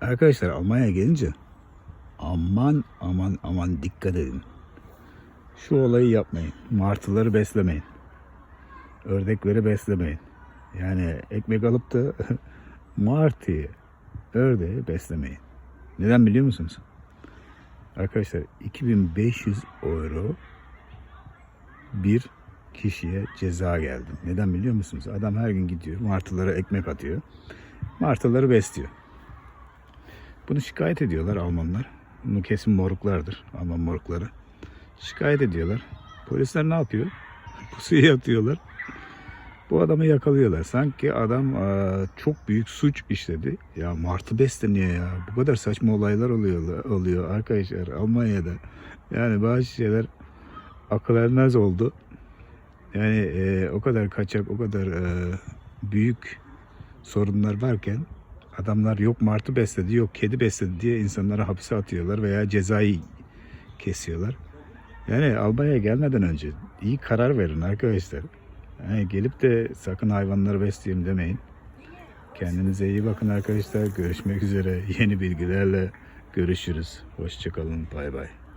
Arkadaşlar Almanya'ya gelince aman aman aman dikkat edin. Şu olayı yapmayın. Martıları beslemeyin. Ördekleri beslemeyin. Yani ekmek alıp da martıyı, ördeği beslemeyin. Neden biliyor musunuz? Arkadaşlar 2500 euro bir kişiye ceza geldi. Neden biliyor musunuz? Adam her gün gidiyor martılara ekmek atıyor. Martıları besliyor. Bunu şikayet ediyorlar Almanlar. Bunu kesin moruklardır. Alman morukları. Şikayet ediyorlar. Polisler ne yapıyor? Pusuya yatıyorlar. Bu adamı yakalıyorlar. Sanki adam eee, çok büyük suç işledi. Ya martı besleniyor ya. Bu kadar saçma olaylar oluyor, oluyor arkadaşlar Almanya'da. Yani bazı şeyler akıl ermez oldu. Yani eee, o kadar kaçak, o kadar eee, büyük sorunlar varken adamlar yok martı besledi, yok kedi besledi diye insanları hapise atıyorlar veya cezayı kesiyorlar. Yani Almanya'ya gelmeden önce iyi karar verin arkadaşlar. Yani gelip de sakın hayvanları besleyeyim demeyin. Kendinize iyi bakın arkadaşlar. Görüşmek üzere. Yeni bilgilerle görüşürüz. Hoşçakalın. Bay bay.